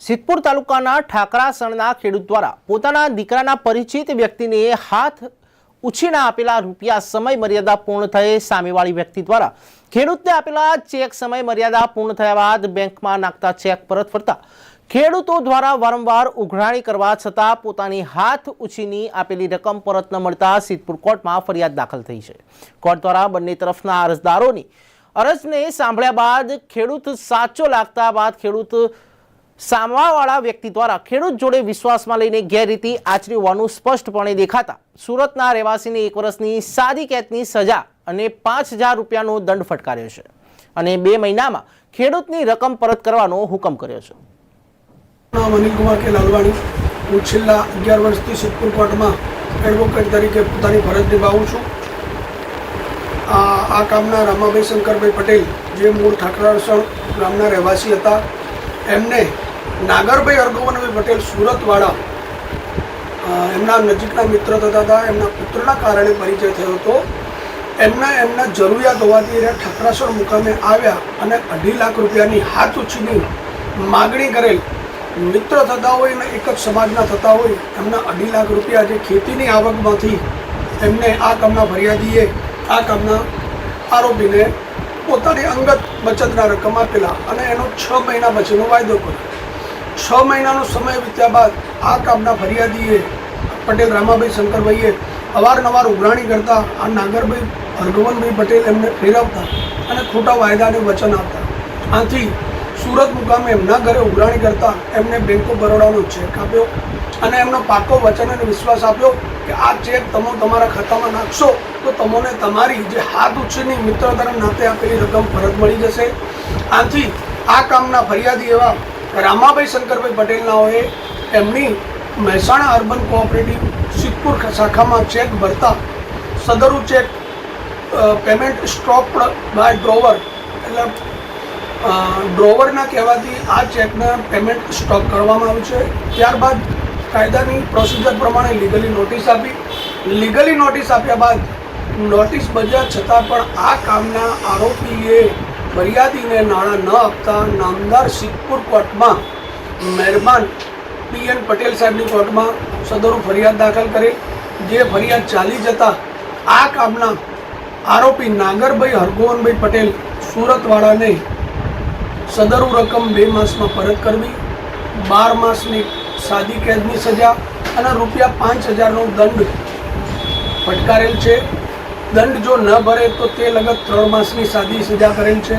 સિદ્ધપુર તાલુકાના ઠાકરાસણના ખેડૂત દ્વારા પોતાના દીકરાના પરિચિત વ્યક્તિને હાથ ઉછીના આપેલા રૂપિયા સમય મર્યાદા પૂર્ણ થયે સામેવાળી વ્યક્તિ દ્વારા ખેડૂતને આપેલા ચેક સમય મર્યાદા પૂર્ણ થયા બાદ બેંકમાં નાખતા ચેક પરત ફરતા ખેડૂતો દ્વારા વારંવાર ઉઘરાણી કરવા છતાં પોતાની હાથ ઉછીની આપેલી રકમ પરત ન મળતા સિદ્ધપુર કોર્ટમાં ફરિયાદ દાખલ થઈ છે. કોર્ટ દ્વારા બંને તરફના અરજદારોની અરજને સાંભળ્યા બાદ ખેડૂત સાચો લાગતા બાદ ખેડૂત સામવાવાળા વ્યક્તિ દ્વારા ખેડૂત જોડે વિશ્વાસમાં લઈને ગેરરીતિ આચરી હોવાનું સ્પષ્ટપણે દેખાતા સુરતના રહેવાસીને એક વર્ષની સાદી કેદની સજા અને પાંચ હજાર રૂપિયાનો દંડ ફટકાર્યો છે. અને બે મહિનામાં ખેડૂતની રકમ પરત કરવાનો હુકમ કર્યો છે. નામ અનિલકુમાર કે લાલવાણી. હું છેલ્લા અગિયાર વર્ષથી સિદ્ધપુર કોર્ટમાં એડવોકેટ તરીકે પોતાની ફરજ નિભાવું છું. આ આ કામના રામાભાઈ શંકરભાઈ પટેલ, જે મૂળ ઠાકરાસણ ગામના રહેવાસી હતા, એમને નાગરભાઈ અર્ગવનભાઈ પટેલ સુરતવાળા એમના નજીકના મિત્ર થતા હતા. એમના પુત્રના કારણે પરિચય થયો હતો. એમને એમના જરૂરિયાત હોવાથી એ ઠાકરાસણ મુકામે આવ્યા અને અઢી લાખ રૂપિયાની હાથ ઉછીની માગણી કરેલ. મિત્ર થતા હોય અને એક જ સમાજના થતા હોય, એમના અઢી લાખ રૂપિયા જે ખેતીની આવકમાંથી એમને આ કામના ફરિયાદીએ, આ કામના આરોપીને પોતાની અંગત બચતના રકમ આપેલા અને એનો છ મહિના પછીનો વાયદો કર્યો. છ મહિનાનો સમય વીત્યા બાદ આ કામના ફરિયાદીએ પટેલ રામાભાઈ શંકરભાઈએ અવારનવાર ઉઘરાણી કરતા આ નાગરભાઈ હરગવનભાઈ પટેલ એમને ફેરવતા અને ખોટા વાયદાને વચન આપતા. આથી સુરત મુકામે એમના ઘરે ઉઘરાણી કરતા એમને બેંક ઓફ બરોડાનો ચેક આપ્યો અને એમનો પાકો વચન અને વિશ્વાસ આપ્યો કે આ ચેક તમે તમારા ખાતામાં નાખશો તો તમને તમારી જે હાથ ઉછીની મિત્રતાના નાતે આપેલી રકમ પરત મળી જશે. આથી આ કામના ફરિયાદી એવા રામાભાઈ શંકરભાઈ પટેલનાઓએ એમની મહેસાણા અર્બન કોઓપરેટિવ સિદ્ધપુર શાખામાં ચેક ભરતા Sadru cheque payment stop by drawer. એટલે ડ્રોવરના કહેવાથી આ ચેકના પેમેન્ટ સ્ટોપ કરવામાં આવ્યું છે. ત્યારબાદ કાયદાની પ્રોસિજર પ્રમાણે લીગલી નોટિસ આપી. લીગલી નોટિસ આપ્યા બાદ નોટિસ બજ્યા છતાં પણ આ કામના આરોપીએ ફરિયાદીને નાણાં ન આપતા નામદાર સિદ્ધપુર કોર્ટમાં મહેરબાન પીએન પટેલ સાહેબની કોર્ટમાં સદરું ફરિયાદ દાખલ કરી. જે ફરિયાદ ચાલી જતા આ કામના આરોપી નાગરભાઈ હરગોવનભાઈ પટેલ સુરતવાળાને સદરુ રકમ બે માસમાં પરત કરવી, બાર માસની સાદી કેદની સજા અને રૂપિયા પાંચ હજારનો દંડ ફટકારેલ છે. દંડ જો ન ભરે તો તે લગત ત્રણ માસની સાદી સજા કરેલ છે.